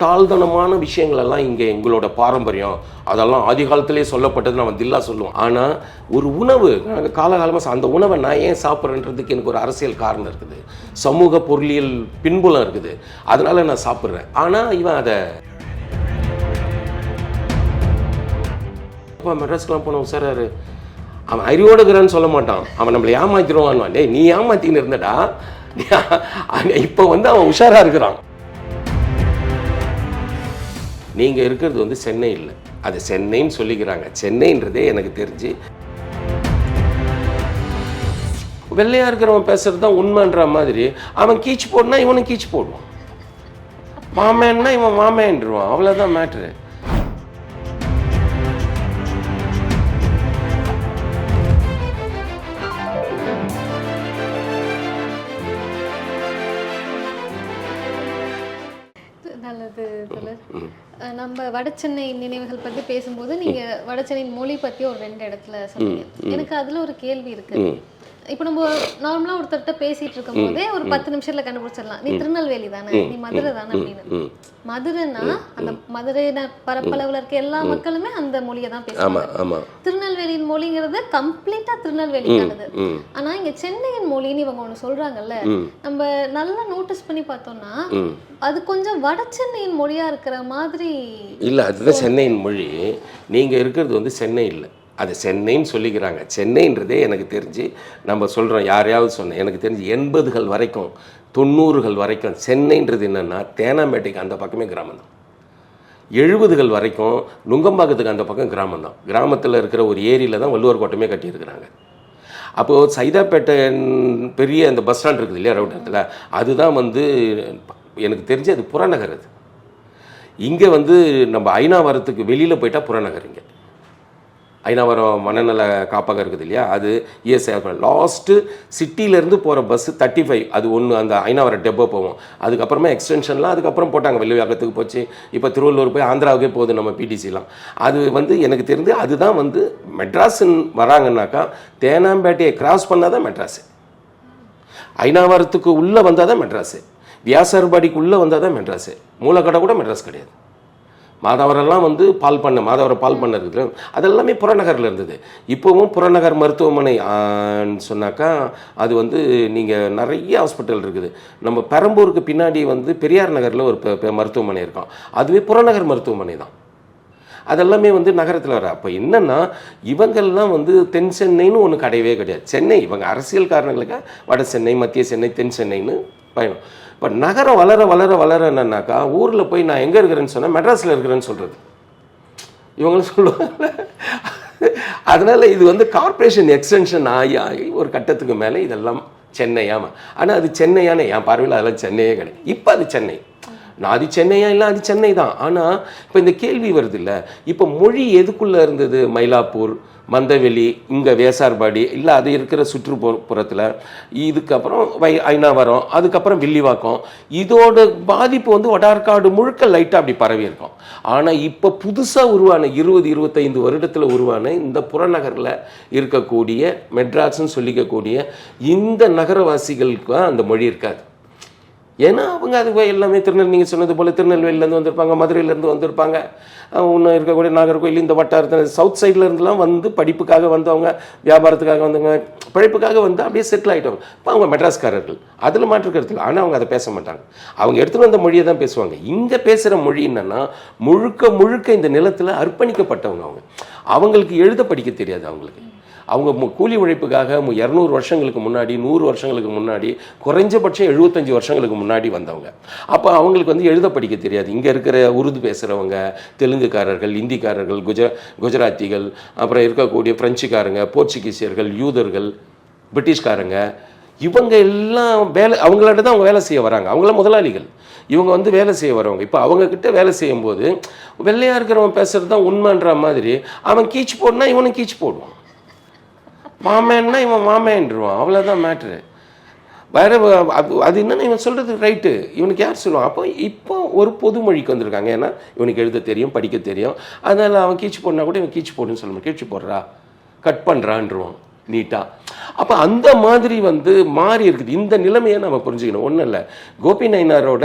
தாழ்தனமான விஷயங்களெல்லாம் இங்கே எங்களோட பாரம்பரியம். அதெல்லாம் ஆதி காலத்திலே சொல்லப்பட்டது நம்ம தில்லா சொல்லுவோம். ஆனால் ஒரு உணவு நாங்கள் காலகாலமாக அந்த உணவை நான் ஏன் சாப்பிட்றேன்றதுக்கு எனக்கு ஒரு அரசியல் காரணம் இருக்குது. சமூக பொருளியல் பின்புலம் இருக்குது. அதனால் நான் சாப்பிட்றேன். ஆனால் இவன் அதை அப்பா மெட்ராஸ்க்கெலாம் போனோம் சார் அவன் அறிவோடுகிறான்னு இருக்கிறான்னு சொல்ல மாட்டான். அவன் நம்மளை ஏமாத்திடுவான் டேய் நீ ஏமாத்தின்னு இருந்தடா. இப்போ வந்து அவன் உஷாராக இருக்கிறான். நீங்கள் இருக்கிறது வந்து சென்னை இல்லை. அது சென்னைன்னு சொல்லிக்கிறாங்க. சென்னைன்றதே எனக்கு தெரிஞ்சு வெள்ளையா இருக்கிறவன் பேசுறது தான் உண்மைன்ற மாதிரி அவன் கீச்சு போடனா இவனும் கீச்சு போடுவான். மாமேன்னா இவன் மாமேன்ருவான் அவ்வளோதான் மேட்ரு நல்லது நம்ம வடசென்னை நினைவுகள் பத்தி பேசும்போது நீங்க வடசென்னையின் மொழி பத்தி ஒரு ரெண்டு இடத்துல சொன்னீங்க. எனக்கு அதுல ஒரு கேள்வி இருக்கு. இப்போ நம்ம நார்மலா ஒருத்தர்கிட்ட பேசிட்டு இருக்கும் போதே ஒரு பத்து நிமிஷத்துல கண்டுபிடிச்சிடலாம். நீ திருநெல்வேலி தானே? நீ மதுரை தானே அப்படின்னு. மதுரைன்னா அந்த மதுரை பரப்பளவுல இருக்க எல்லா மக்களுமே அந்த மொழியை தான் பேசுவாங்க. திருநெல்வேலியின் மொழிங்கிறது கம்ப்ளீட்டா திருநெல்வேலிக்கானது ஆனா இங்க சென்னையின் மொழின்னு இவங்க ஒண்ணு சொல்றாங்கல்ல நம்ம நல்லா நோட்டீஸ் பண்ணி பார்த்தோம்னா அது கொஞ்சம் வட சென்னையின் மொழியா இருக்கிற மாதிரி இல்லை அதுதான் சென்னையின் மொழி. நீங்கள் இருக்கிறது வந்து சென்னை இல்லை. அது சென்னைன்னு சொல்லிக்கிறாங்க. சென்னைன்றதே எனக்கு தெரிஞ்சு நம்ம சொல்கிறோம் யாரையாவது சொன்னேன் எனக்கு தெரிஞ்சு எண்பதுகள் வரைக்கும் தொண்ணூறுகள் வரைக்கும் சென்னைன்றது என்னென்னா தேனாம்பேட்டைக்கு அந்த பக்கமே கிராமம் தான் எழுபதுகள் வரைக்கும் நுங்கம்பாக்கத்துக்கு அந்த பக்கம் கிராமம் தான் கிராமத்தில் இருக்கிற ஒரு ஏரியில் தான் வள்ளுவர் கோட்டமே கட்டியிருக்கிறாங்க. அப்போது சைதாப்பேட்டை பெரிய அந்த பஸ் ஸ்டாண்ட் இருக்குது இல்லையா ரவுட்டத்தில் அதுதான் வந்து எனக்கு தெரிஞ்சு அது புறநகர் அது. இங்கே வந்து நம்ம ஐநா வரத்துக்கு வெளியில் போயிட்டால் புறநகர் இங்கே. ஐநாவரம் மனநல காப்பகம் இருக்குது இல்லையா? அது இஎஸ்ஐ லாஸ்ட்டு சிட்டியிலேருந்து போகிற பஸ்ஸு தேர்ட்டி ஃபைவ் அது ஒன்று அந்த ஐநாவரம் டெப்போ போவோம் அதுக்கப்புறமா எக்ஸ்டென்ஷன்லாம் அதுக்கப்புறம் போட்டாங்க. வெள்ளிவாக்கத்துக்கு போச்சு. இப்போ திருவள்ளூர் போய் ஆந்திராவுக்கே போகுது நம்ம பிடிசிலாம் அது வந்து எனக்கு தெரிஞ்சு அதுதான் வந்து மெட்ராஸ்ன்னு வராங்கன்னாக்கா தேனாம்பேட்டையை கிராஸ் பண்ணால் தான் மெட்ராஸு. ஐநாவரத்துக்கு உள்ளே வந்தால் தான் மெட்ராஸு. வியாசர்பாடிக்கு உள்ளே வந்தால் தான் மெட்ராஸு. மூலக்கடை கூட மெட்ராஸ் கிடையாது. மாதவரெல்லாம் வந்து பால் பண்ண மாதவரை பால் பண்ண இருக்குது. அதெல்லாமே புறநகரில் இருந்தது. இப்போவும் புறநகர் மருத்துவமனை சொன்னாக்கா அது வந்து நீங்கள் நிறைய ஹாஸ்பிட்டல் இருக்குது. நம்ம பெரம்பூருக்கு பின்னாடி வந்து பெரியார் நகரில் ஒரு மருத்துவமனை இருக்கும். அதுவே புறநகர் மருத்துவமனை தான். அதெல்லாமே வந்து நகரத்தில் வர அப்போ என்னன்னா இவங்கெல்லாம் வந்து தென் சென்னைன்னு ஒன்று கிடையவே கிடையாது. சென்னை இவங்க அரசியல் காரணங்களுக்காக வட சென்னை மத்திய சென்னை தென் சென்னைன்னு பயணம். இப்போ நகரம் வளர வளர வளர என்னன்னாக்கா ஊரில் போய் நான் எங்கே இருக்கிறேன்னு சொன்னால் மெட்ராஸில் இருக்கிறேன்னு சொல்கிறது இவங்களும் சொல்லுவாங்க. அதனால இது வந்து கார்ப்பரேஷன் எக்ஸ்டென்ஷன் ஆகி ஆகி ஒரு கட்டத்துக்கு மேலே இதெல்லாம் சென்னையாமா ஆனால் அது சென்னையான என் பார்வையில் அதெல்லாம் சென்னையே கிடையாது. இப்போ அது சென்னை. நான் அது சென்னையா இல்லை அது சென்னை தான் ஆனால் இப்போ இந்த கேள்வி வருது இல்லை இப்போ மொழி எதுக்குள்ளே இருந்தது? மயிலாப்பூர் மந்தவெளி இங்கே வேசார்பாடி இல்லை அது இருக்கிற சுற்றுப்புறத்தில். இதுக்கப்புறம் வை ஐநாவரம் அதுக்கப்புறம் வில்லிவாக்கம். இதோட பாதிப்பு வந்து வடார்காடு முழுக்க லைட்டாக அப்படி பரவி இருக்கும். ஆனால் இப்போ புதுசாக உருவான இருபது இருபத்தைந்து வருடத்தில் உருவான இந்த புறநகரில் இருக்கக்கூடிய மெட்ராஸ்ன்னு சொல்லிக்கக்கூடிய இந்த நகரவாசிகளுக்கு அந்த மொழி இருக்காது. ஏன்னா அவங்க அது போய் எல்லாமே திருநெல் நீங்கள் சொன்னது போல் திருநெல்வேலியிலேருந்து வந்திருப்பாங்க மதுரையிலேருந்து வந்திருப்பாங்க. இன்னும் இருக்கக்கூடிய நாகர்கோயில் இந்த வட்டாரத்தில் சவுத் சைடில் இருந்துலாம் வந்து படிப்புக்காக வந்தவங்க வியாபாரத்துக்காக வந்தவங்க பிழைப்புக்காக வந்து அப்படியே செட்டில் ஆகிட்டவங்க இப்போ அவங்க மெட்ராஸ்காரர்கள். அதில் மாற்றுக்கிறது இல்லை. ஆனால் அவங்க அதை பேச மாட்டாங்க. அவங்க எடுத்துகிட்டு வந்த மொழியை தான் பேசுவாங்க. இங்கே பேசுகிற மொழி என்னன்னா முழுக்க முழுக்க இந்த நிலத்தில் அர்ப்பணிக்கப்பட்டவங்க அவங்க. அவங்களுக்கு எழுத படிக்க தெரியாது அவங்களுக்கு. அவங்க மு- கூலி உழைப்புக்காக இரநூறு வருஷங்களுக்கு முன்னாடி நூறு வருஷங்களுக்கு முன்னாடி குறைஞ்சபட்சம் எழுபத்தஞ்சு வருஷங்களுக்கு முன்னாடி வந்தவங்க. அப்போ அவங்களுக்கு வந்து எழுத படிக்க தெரியாது. இங்கே இருக்கிற உருது பேசுகிறவங்க தெலுங்குக்காரர்கள் இந்திக்காரர்கள் குஜ குஜராத்திகள் அப்புறம் இருக்கக்கூடிய பிரெஞ்சுக்காரங்க போர்ச்சுகீசியர்கள் யூதர்கள் பிரிட்டிஷ்காரங்க இவங்க எல்லாம் வேலை அவங்களாட்ட தான் அவங்க வேலை செய்ய வராங்க. அவங்களாம் முதலாளிகள். இவங்க வந்து வேலை செய்ய வரவங்க. இப்போ அவங்கக்கிட்ட வேலை செய்யும்போது வெள்ளையாக இருக்கிறவன் பேசுகிறது தான் உண்மைன்ற மாதிரி அவன் கீச்சு போடனா இவனும் கீச்சு போடுவான். மாமேன்னா இவன் மாமேன்டுவான் அவ்வளோதான் மேட்ரு வேற அது அது என்னன்னா இவன் சொல்கிறது ரைட்டு இவனுக்கு யார் சொல்லுவான்? அப்போ இப்போ ஒரு பொது மொழிக்கு வந்திருக்காங்க. ஏன்னா இவனுக்கு எழுத தெரியும் படிக்க தெரியும். அதனால் அவன் கீச்சு போடனா கூட இவன் கீச்சு போடுன்னு சொல்லுவான். கீச்சு போடுறா. கட் பண்ணுறான்ருவான் நீட்டாக அப்போ அந்த மாதிரி வந்து மாறி இருக்குது. இந்த நிலைமையை நம்ம புரிஞ்சுக்கணும். ஒன்றும் இல்லை. கோபி நயினாரோட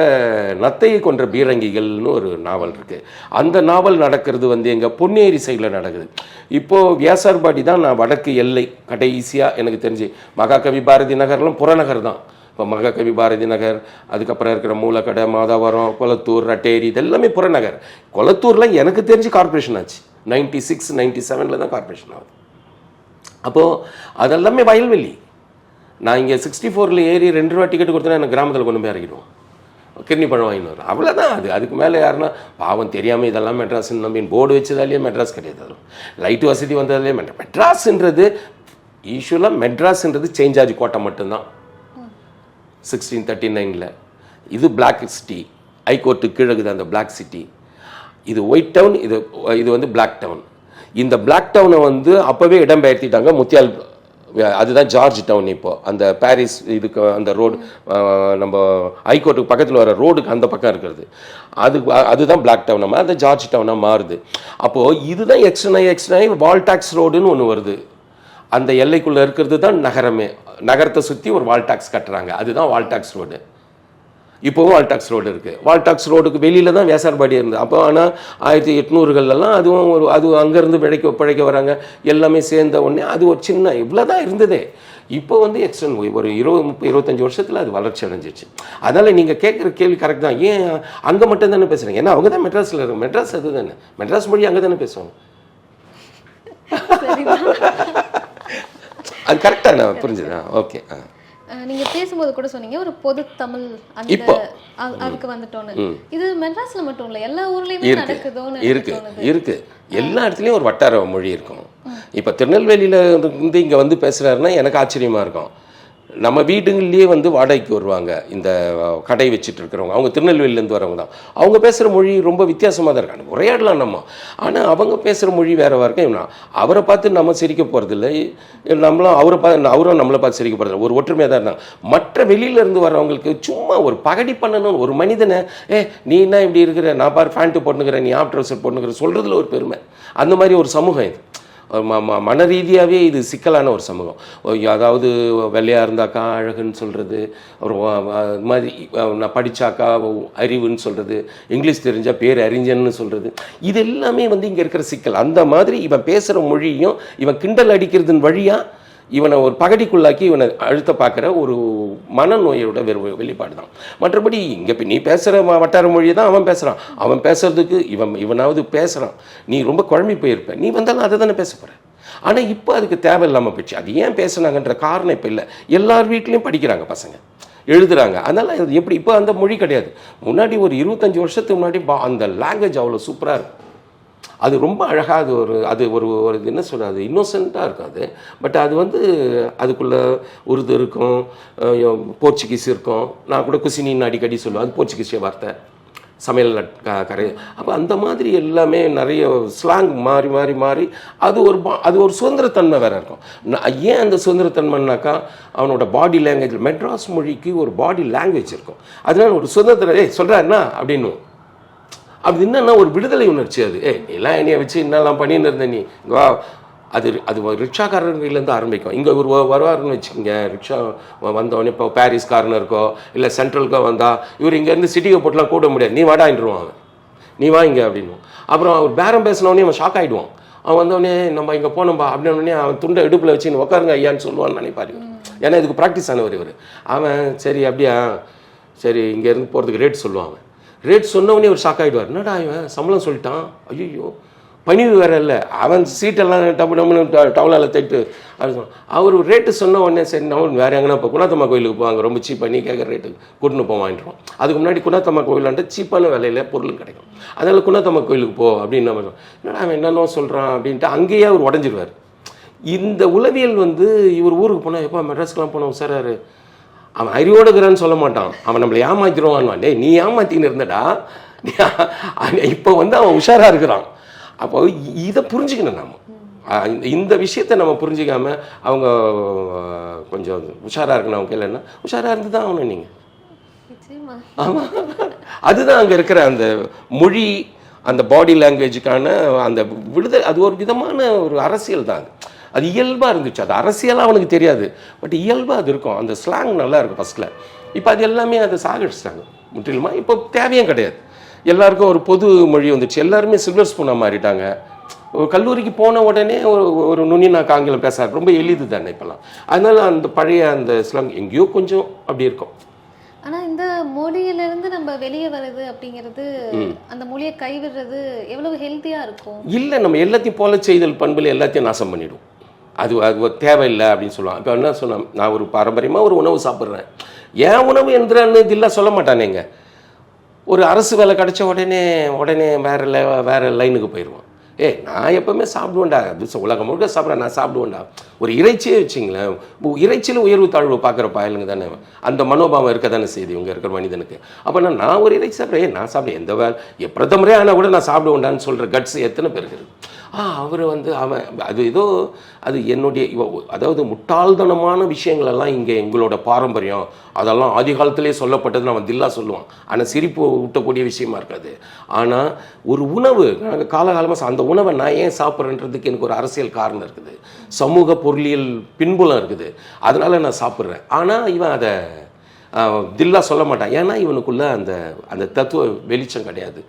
நத்தையை கொன்ற பீரங்கிகள்னு ஒரு நாவல் இருக்குது அந்த நாவல் நடக்கிறது வந்து எங்கள் பொன்னேரி சைடில் நடக்குது. இப்போது வியாசார்பாடி தான் நான் வடக்கு எல்லை கடைசியாக எனக்கு தெரிஞ்சு மகாகவி பாரதி நகர்லாம் புறநகர் தான். இப்போ மகாகவி பாரதி நகர் அதுக்கப்புறம் இருக்கிற மூலக்கடை மாதாவரம் கொளத்தூர் ரட்டேரி இதெல்லாமே புறநகர் கொளத்தூரில் எனக்கு தெரிஞ்சு கார்ப்பரேஷன் ஆச்சு. நைன்டி சிக்ஸ் நைன்டி செவனில் தான் கார்ப்பரேஷன் ஆகுது. அப்போது அதெல்லாமே வயல்வெளி நான் இங்கே சிக்ஸ்டி ஃபோரில் ஏறி ரெண்டு ரூபா டிக்கெட் கொடுத்தா எனக்கு கிராமத்தில் கொண்டு போய் இறக்கிடுவோம். கிட்னி பழம் வாங்கிட்டு வரும் அவ்வளோதான் அது. அதுக்கு மேலே யாருன்னா பாவம் தெரியாமல் இதெல்லாம் மெட்ராஸ் நம்பின்னு போர்டு வச்சதாலேயே மெட்ராஸ் கிடையாது அதெல்லாம் லைட் வசதி வந்ததாலேயே மெட்ரா மெட்ராஸ்ன்றது யூஸ்வலாக மெட்ராஸ்ன்றது சேஞ்ச் ஆஜி கோட்டை மட்டும்தான். சிக்ஸ்டீன் தேர்ட்டி நைனில் இது பிளாக் சிட்டி ஹைகோர்ட்டு கோர்ட்டு இருக்குது அந்த பிளாக் சிட்டி இது ஒயிட் டவுன் இது இது வந்து பிளாக் டவுன் இந்த பிளாக் டவுனை வந்து அப்போவே இடம்பெயர்த்திட்டாங்க. முத்தியால் அதுதான் ஜார்ஜ் டவுன் இப்போ. அந்த பாரிஸ் இதுக்கு அந்த ரோடு நம்ம ஹைகோர்ட்டுக்கு பக்கத்தில் வர ரோடுக்கு அந்த பக்கம் இருக்கிறது. அது அதுதான் பிளாக் டவுன் நம்ம அந்த ஜார்ஜ் டவுனாக மாறுது. அப்போது இதுதான் எக்ஸ்டனை எக்ஸ்டனை வால் டாக்ஸ் ரோடுன்னு ஒன்று வருது. அந்த எல்லைக்குள்ளே இருக்கிறது தான் நகரமே. நகரத்தை சுற்றி ஒரு வால் டாக்ஸ் கட்டுறாங்க. அதுதான் வால் டாக்ஸ் ரோடு இப்போவும் வால்டாக்ஸ் ரோடு இருக்குது வால்டாக்ஸ் ரோடுக்கு வெளியில் தான் வேசார்பாடி இருந்தது. அப்போ ஆனால் ஆயிரத்தி எட்நூறுகள்லாம் அதுவும் ஒரு அது அங்கேருந்து பிழைக்க பிழைக்க வராங்க. எல்லாமே சேர்ந்த உடனே அது ஒரு சின்ன இவ்வளோ தான் இருந்ததே. இப்போ வந்து எக்ஸ்டன் ஒரு இருபது முப்பது இருபத்தஞ்சி வருஷத்தில் அது வளர்ச்சி அடைஞ்சிச்சு. அதனால் நீங்கள் கேட்குற கேள்வி கரெக்ட் தான். ஏன் அங்கே மட்டும் தானே பேசுகிறீங்க ஏன்னா அவங்க தான் மெட்ராஸில் இருக்கு மெட்ராஸ் அது தானே. மெட்ராஸ் மொழி அங்கே தானே பேசுவாங்க. அது கரெக்டாக நான் புரிஞ்சுதா ஓகே ஆ. நீங்க பேசும்போது கூட சொன்னீங்க ஒரு பொது தமிழ் அந்த அதுக்கு வந்துட்டோன்னு. இது மெட்ராஸ்ல மட்டும் இல்ல எல்லா ஊர்லயுமே நடக்குதோன்னு இருக்கு. இருக்கு. எல்லா இடத்துலையும் ஒரு வட்டார மொழி இருக்கும். இப்போ திருநெல்வேலியில இருந்து இங்கே வந்து பேசுகிறாருன்னா எனக்கு ஆச்சரியமா இருக்கும். நம்ம வீடுங்கள்லேயே வந்து வாடகைக்கு வருவாங்க. இந்த கடை வச்சுட்டு இருக்கிறவங்க அவங்க திருநெல்வேலியிலேருந்து வரவங்க தான். அவங்க பேசுகிற மொழி ரொம்ப வித்தியாசமாக தான் இருக்காங்க உரையாடலாம் நம்ம. ஆனால் அவங்க பேசுகிற மொழி வேறவா இருக்கும் அவரை பார்த்து நம்ம சிரிக்க போகிறதில்ல நம்மளும் அவரை பார்த்து அவரும் நம்மளை பார்த்து சிரிக்க போகிறதில்ல ஒரு ஒற்றுமையாக தான் இருந்தாங்க. மற்ற வெளியிலேருந்து வரவங்களுக்கு சும்மா ஒரு பகடி பண்ணணும் ஒரு மனிதனை ஏ நீ என்ன இப்படி இருக்கிற? நான் பாரு ஃபேண்ட்டு போட்டுக்கிறேன் நீ ஆஃப் ட்ரெஸ்ஸர் போட்டுக்கிற சொல்கிறதுல ஒரு பெருமை. அந்த மாதிரி ஒரு சமூகம் இது. மன ரீதியாகவே இது சிக்கலான ஒரு சமூகம். அதாவது வெள்ளையாக இருந்தாக்கா அழகுன்னு சொல்கிறது அப்புறம் இது மாதிரி நான் படித்தாக்கா அறிவுன்னு சொல்கிறது இங்கிலீஷ் தெரிஞ்சால் பேர் அறிஞன்னு சொல்கிறது இது எல்லாமே வந்து இங்கே இருக்கிற சிக்கல். அந்த மாதிரி இவன் பேசுகிற மொழியும் இவன் கிண்டல் அடிக்கிறதுன்னு வழியாக இவனை ஒரு பகடிக்குள்ளாக்கி இவனை அழுத்த பார்க்குற ஒரு மனநோயோட வெறு வெளிப்பாடு தான் மற்றபடி இங்கே இப்போ நீ பேசுகிற வட்டார மொழியை தான் அவன் பேசுகிறான் அவன் பேசுகிறதுக்கு இவன் இவனாவது பேசுகிறான் நீ ரொம்ப குழம்பி போயிருப்ப. நீ வந்தாலும் அதை தானே பேச போகிற ஆனால் இப்போ அதுக்கு தேவையில்லாமல் போச்சு அது ஏன் பேசுனாங்கன்ற காரணம் இப்போ இல்லை. எல்லார் வீட்லேயும் படிக்கிறாங்க பசங்க. எழுதுறாங்க. அதனால் அது எப்படி இப்போ அந்த மொழி கிடையாது. முன்னாடி ஒரு இருபத்தஞ்சி வருஷத்துக்கு முன்னாடி அந்த லாங்குவேஜ் அவ்வளோ சூப்பராக இருக்கும். அது ரொம்ப அழகாக அது ஒரு அது ஒரு ஒரு இது என்ன சொல்கிறது இன்னோசண்ட்டாக இருக்கும் அது பட் அது வந்து அதுக்குள்ளே உருது இருக்கும் போர்ச்சுகீஸ் இருக்கும். நான் கூட குசினின்னு அடிக்கடி சொல்லுவேன் அது போர்ச்சுகீஸிய வார்த்தை. சமையல் க- கரை. அப்போ அந்த மாதிரி எல்லாமே நிறைய ஸ்லாங் மாறி மாறி மாறி அது ஒரு பா- அது ஒரு சுதந்திரத்தன்மை வேறு இருக்கும். நான் ஏன் அந்த சுதந்திரத்தன்மைனாக்கா அவனோட பாடி லாங்குவேஜ் மெட்ராஸ் மொழிக்கு ஒரு பாடி லாங்குவேஜ் இருக்கும். அதனால ஒரு சுதந்திரம் ஏய் சொல்கிறாருன்னா அப்படின்னு அது என்னன்னா ஒரு விடுதலை உணர்ச்சி அது. ஏ எல்லாம் என்னைய வச்சு என்னெல்லாம் பண்ணின்னு இருந்த நீ? வா. அது அது ஒரு ரிக்ஷாக்காரர்கள்லேருந்து ஆரம்பிக்கும். இங்கே ஒரு வருவாருன்னு வச்சுக்கோங்க. ரிக்ஷா வ- வந்தவொடனே இப்போ பாரிஸ் கார்னருக்கோ இல்லை சென்ட்ரலுக்கோ வந்தால் இவர் இங்கேருந்து சிட்டிக்கு போட்டுலாம் கூட முடியாது. நீ வாடான்ருவான் அவன். நீ வா இங்கே அப்படின்னு அப்புறம் அவர் பேரம் பேசினவொடனே அவன் ஷாக் ஆகிடுவான் அவன் வந்தவொடனே நம்ம இங்கே போனோம்பா. அப்படின்னே அவன் துண்டை இடுப்பில் வச்சு உட்காருங்க ஐயான்னு சொல்லுவான்னு நினைப்பாரு ஏன்னா இதுக்கு ப்ராக்டிஸ் ஆனவர் இவர். அவன் சரி அப்படியா. சரி இங்கேருந்து போகிறதுக்கு ரேட் சொல்லுவான் அவன். ரேட் சொன்னவனே ஒரு ஷாக் ஆகிடுவார் என்னடா இவன்? சம்பளம் சொல்லிட்டான். ஐயோ பணிவு வேற இல்லை. அவன் சீட்டெல்லாம் டப்பு டம்முன்னு டவுலால் தைட்டு அப்படி அவர் ரேட்டு சொன்ன உடனே சரி நான் வேறு எங்கன்னா இப்போ குணாத்தம்மா கோயிலுக்கு போவாங்க. ரொம்ப சீப்பாக நீ கேட்குற ரேட்டு கூட்டின்னு போய் வாங்கிடுவோம். அதுக்கு முன்னாடி குணாத்தம்மா கோயிலாண்ட சீப்பான விலையில பொருள் கிடைக்கும். அதனால் குணாத்தம்மா கோயிலுக்கு போ அப்படின்னு நம்ம சொல்றோம். என்னடா அவன் என்னென்னோ சொல்கிறான் அப்படின்ட்டு அங்கேயே அவர் உடஞ்சிருவார். இந்த உளவியல் வந்து இவர் ஊருக்கு போனால் எப்போ மெட்ராஸ்க்கெலாம் போனோம் உசாராரு அவன் அறிவோடு இருக்கிறான்னு சொல்ல மாட்டான். அவன் நம்மளை ஏமாத்திடுவான் டேய் நீ ஏமாத்தின்னு இருந்தடா. இப்போ வந்து அவன் உஷாரா இருக்கிறான். அப்போ இதை புரிஞ்சுக்கணும் நாம. அஹ் இந்த- விஷயத்தை நம்ம புரிஞ்சுக்காம அவங்க கொஞ்சம் உஷாரா இருக்கணும். அவங்க இல்லைன்னா உஷாரா இருந்து தான் ஆகணும் நீங்கள் ஆமாம் அதுதான் அங்கே இருக்கிற அந்த மொழி அந்த பாடி லாங்குவேஜுக்கான அந்த விடுதலை அது ஒரு விதமான ஒரு அரசியல் தான் அது. அது இயல்பாக இருந்துச்சு. அது அரசியலாக அவனுக்கு தெரியாது. பட் இயல்பாக அது இருக்கும். அந்த ஸ்லாங் நல்லா இருக்கும் ஃபஸ்ட்டில் இப்போ அது எல்லாமே அதை சாகடிச்சிட்டாங்க. முற்றிலுமா? இப்போ தேவையும் கிடையாது. எல்லாருக்கும் ஒரு பொது மொழி வந்துச்சு. எல்லாருமே சில்வர் ஸ்பூனாக மாறிட்டாங்க. ஒரு கல்லூரிக்கு போன உடனே ஒரு ஒரு நுனி நான் ஆங்கிலம் பேச ரொம்ப எளிது தானே இப்போலாம் அதனால அந்த பழைய அந்த ஸ்லாங் எங்கேயோ கொஞ்சம் அப்படி இருக்கும். ஆனா இந்த மொழியிலிருந்து நம்ம வெளியே வர்றது அப்படிங்கிறது அந்த மொழியை கைவிடுறது எவ்வளவு ஹெல்த்தியா இருக்கும்? இல்லை நம்ம எல்லாத்தையும் போல செய்தல் பண்புல எல்லாத்தையும் நாசம் பண்ணிடும். அது அது தேவையில்லை அப்படின்னு சொல்லுவான் இப்போ என்ன சொன்னான் நான் ஒரு பாரம்பரியமாக ஒரு உணவு சாப்பிட்றேன். ஏன் உணவு எந்திரன்னு இதெல்லாம் சொல்ல மாட்டானேங்க. ஒரு அரசு வேலை கிடைச்ச உடனே உடனே வேற லை வேற லைனுக்கு போயிடுவான் ஏ நான் எப்போவுமே சாப்பிடுவேன்டா. அது உலகம் முழுக்க சாப்பிட்றேன் நான் சாப்பிடுவேன்டா. ஒரு இறைச்சியே வச்சிங்களேன். உ- இறைச்சியில் உயர்வு தாழ்வு பார்க்குற பயலுங்க தானே. அந்த மனோபாவம் இருக்க தானே செய்யுது இவங்க இருக்கிற மனிதனுக்கு. அப்போ நான் நான் ஒரு இறைச்சி சாப்பிட்றேன்? நான் சாப்பிடுவேன் எந்த வேலை எ- பிரதமரே ஆனால் கூட நான் சாப்பிடுவேன்டான்னு சொல்கிற கட்ஸ் எத்தனை பேருக்கு இருக்குது ஆ அவர் வந்து அவன் அது ஏதோ அது என்னுடைய அதாவது முட்டாள்தனமான விஷயங்களெல்லாம் இங்கே எங்களோட பாரம்பரியம். அதெல்லாம் ஆதி காலத்திலே சொல்லப்பட்டது நம்ம தில்லா சொல்லுவான். ஆனால் சிரிப்பு ஊட்டக்கூடிய விஷயமா இருக்காது. ஆனால் ஒரு உணவு நாங்கள் காலகாலமாக அந்த உணவை நான் ஏன் சாப்பிட்றேன்றதுக்கு எனக்கு ஒரு அரசியல் காரணம் இருக்குது. சமூக பொருளியல் பின்புலம் இருக்குது. அதனால் நான் சாப்பிட்றேன். ஆனால் இவன் அதை தில்லா சொல்ல மாட்டான். ஏன்னா இவனுக்குள்ளே அந்த அந்த தத்துவ வெளிச்சம் கிடையாது.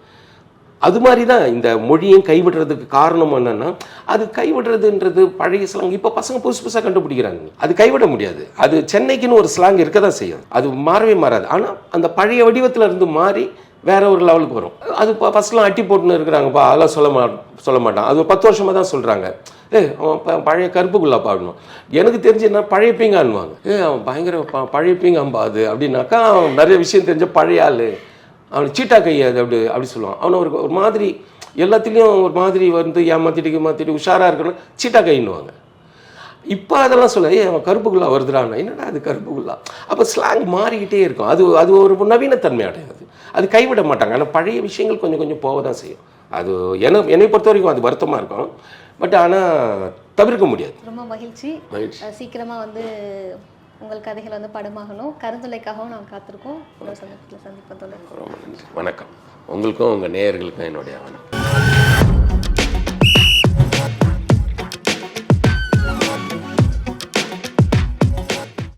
அது மாதிரி தான் இந்த மொழியும் கைவிடுறதுக்கு காரணம் என்னன்னா அது கைவிடுறதுன்றது பழைய ஸ்லாங் இப்போ பசங்க புதுசு புதுசாக கண்டுபிடிக்கிறாங்க. அது கைவிட முடியாது. அது சென்னைக்குன்னு ஒரு ஸ்லாங் இருக்க தான் செய்யும். அது மாறவே மாறாது. ஆனால் அந்த பழைய வடிவத்தில் இருந்து மாறி வேற ஒரு லெவலுக்கு வரும். அது இப்போ ஃபஸ்ட்லாம் அட்டி போட்டுன்னு இருக்கிறாங்கப்பா. அதெல்லாம் சொல்ல மா சொல்ல மாட்டான். அது பத்து வருஷமாக தான் சொல்கிறாங்க ஏ அவன் ப- பழைய கருப்புக்குள்ளா பாடணும் எனக்கு தெரிஞ்சு என்ன பழைய பீங்கான்வாங்க ஏ அவன் பயங்கர பழைய பீங்காம்பா அது அப்படின்னாக்கா நிறைய விஷயம் தெரிஞ்ச பழைய ஆள். அவன் சீட்டா கை அது அப்படி அப்படி சொல்லுவான். அவனை ஒரு ஒரு மாதிரி எல்லாத்துலேயும் ஒரு மாதிரி வந்து ஏமாத்திட்டு ஏமாத்திட்டு உஷாராக இருக்கணும் சீட்டா கைன்னுவாங்க இப்போ அதெல்லாம் சொல்ல அவன் கருப்புக்குள்ளா வருதுடான்னா? என்னடா அது கருப்புக்குள்ளா? அப்போ ஸ்லாங் மாறிக்கிட்டே இருக்கும். அது அது ஒரு நவீனத்தன்மை அடையாது. அது கைவிட மாட்டாங்க. ஆனால் பழைய விஷயங்கள் கொஞ்சம் கொஞ்சம் போக தான் செய்யும். அது என என்னை பொறுத்த வரைக்கும் அது வருத்தமாக இருக்கும். பட் ஆனால் தவிர்க்க முடியாது. ரொம்ப மகிழ்ச்சி. மகிழ்ச்சி. அஹ் சீக்கிரமா வந்து உங்கள் கதைகள் வந்து படமாகணும். கருந்துளைக்காகவும் நாங்கள் காத்திருக்கோம். இன்னொரு சந்தர்ப்பத்தில் சந்திப்போம். ரொம்ப நன்றி. வணக்கம். உங்களுக்கும் உங்கள் நேயர்களுக்கும் என்னுடைய வணக்கம்.